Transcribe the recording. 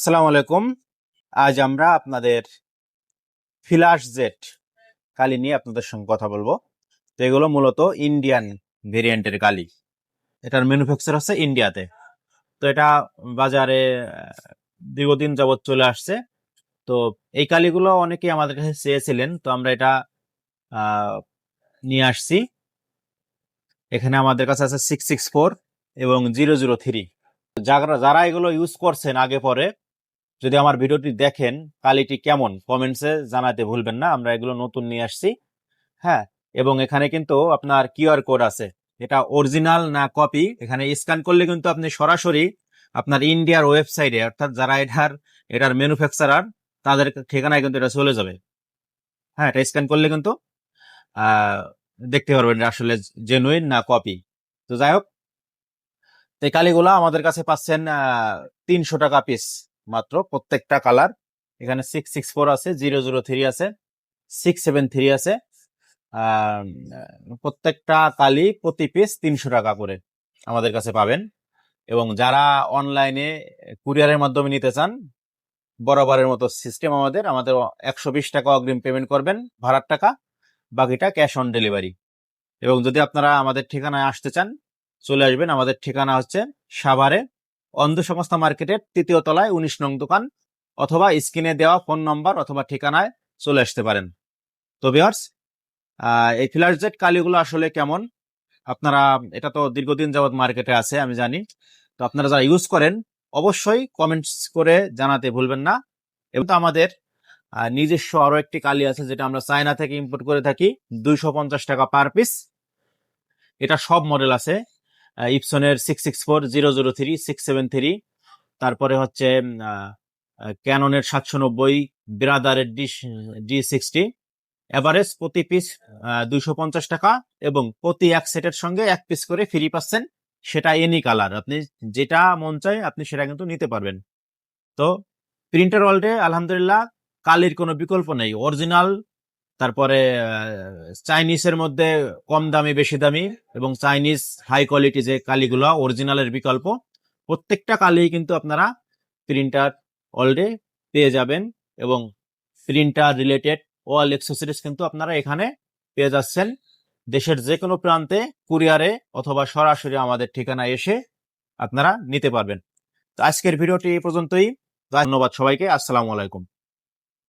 আসসালামু আলাইকুম। আজ আমরা আপনাদের ফিলাস জেট কালি নিয়ে আপনাদের সঙ্গে কথা বলব। তো এগুলো মূলত ইন্ডিয়ান ভেরিয়েন্টের কালি। এটার ম্যানুফ্যাকচার হচ্ছে ইন্ডিয়াতে। তো এটা বাজারে দীর্ঘদিন যাবৎ চলে আসছে। তো এই কালিগুলো অনেকেই আমাদের কাছে চেয়েছিলেন। তো আমরা এটা নিয়ে আসছি। এখানে আমাদের কাছে আছে সিক্স সিক্স ফোর এবং জিরো জিরো থ্রি যারা যারা এগুলো ইউজ করছেন আগে পরে যদি আমার ভিডিওটি দেখেন কালিটি কেমন কমেন্টসে জানাতে ভুলবেন না, আমরা এগুলো নতুন নিয়ে আসছি। হ্যাঁ এবং এখানে কিন্তু আপনার কিউআর কোড আছে। এটা অরিজিনাল না কপি এখানে স্ক্যান করলে কিন্তু আপনি সরাসরি আপনার ইন্ডিয়ার ওয়েবসাইটে অর্থাৎ যারা এটার এটার ম্যানুফ্যাকচারার তাদের ঠিকানায় কিন্তু এটা চলে যাবে। হ্যাঁ এটা স্ক্যান করলে কিন্তু দেখতে পারবেন আসলে জেনুইন না কপি তো যাই হোক, তো এই কালিগুলো আমাদের কাছে পাচ্ছেন তিনশো টাকা পিস মাত্র প্রত্যেকটা কালার এখানে সিক্স সিক্স ফোর আছে জিরো জিরো থ্রি আছে সিক্স সেভেন থ্রি আছে। প্রত্যেকটা কালি প্রতি পিস তিনশো টাকা করে আমাদের কাছে পাবেন। এবং যারা অনলাইনে কুরিয়ারের মাধ্যমে নিতে চান, বরাবরের মতো সিস্টেম আমাদের আমাদের একশো বিশ টাকা অগ্রিম পেমেন্ট করবেন, ভাড়ার টাকা, বাকিটা ক্যাশ অন ডেলিভারি এবং যদি আপনারা আমাদের ঠিকানায় আসতে চান, চলে আসবেন। আমাদের ঠিকানা হচ্ছে সাভারে অন্ধ সংস্থা মার্কেটের তৃতীয় তলায় উনিশ নং দোকান অথবা স্ক্রিনে দেওয়া ফোন নম্বর অথবা ঠিকানায় চলে আসতে পারেন। তো ভিউয়ার্স এই ফ্ল্যাশ জেট কালিগুলো আসলে কেমন? আপনারা, এটা তো দীর্ঘদিন যাবৎ মার্কেটে আছে, আমি জানি। তো আপনারা যারা ইউজ করেন, অবশ্যই কমেন্টস করে জানাতে ভুলবেন না। এবং তো আমাদের নিজস্ব আরও একটি কালি আছে, যেটা আমরা চায়না থেকে ইম্পোর্ট করে থাকি। দুইশো পঞ্চাশ টাকা পার পিস এটা সব মডেল আছে। ইপসনের six six four zero zero three six seven three তারপরে হচ্ছে ক্যাননের সাতশো নব্বই, ব্রাদারের ডি ডি সিক্সটি। এভারেজ প্রতি পিস দুইশো পঞ্চাশ টাকা এবং প্রতি এক সেটের সঙ্গে এক পিস করে ফ্রি পাচ্ছেন সেটা এনি কালার। আপনি যেটা মন চায় আপনি সেটা কিন্তু নিতে পারবেন। তো, প্রিন্টার ওয়ার্ল্ডে আলহামদুলিল্লাহ কালির কোনো বিকল্প নেই। অরিজিনাল তারপরে চাইনিজের মধ্যে কম দামি, বেশি দামি এবং চাইনিজ হাই কোয়ালিটি যে কালিগুলো অরিজিনালের বিকল্প, প্রত্যেকটা কালি কিন্তু আপনারা প্রিন্টার অলডে পেয়ে যাবেন এবং প্রিন্টার রিলেটেড ওয়াল এক্সেসরিজ কিন্তু আপনারা এখানে পেয়ে যাচ্ছেন। দেশের যে কোনো প্রান্তে কুরিয়ারে অথবা সরাসরি আমাদের ঠিকানায় এসে আপনারা নিতে পারবেন। তো আজকের ভিডিওটি এই পর্যন্তই। ধন্যবাদ সবাইকে। আসসালামু আলাইকুম।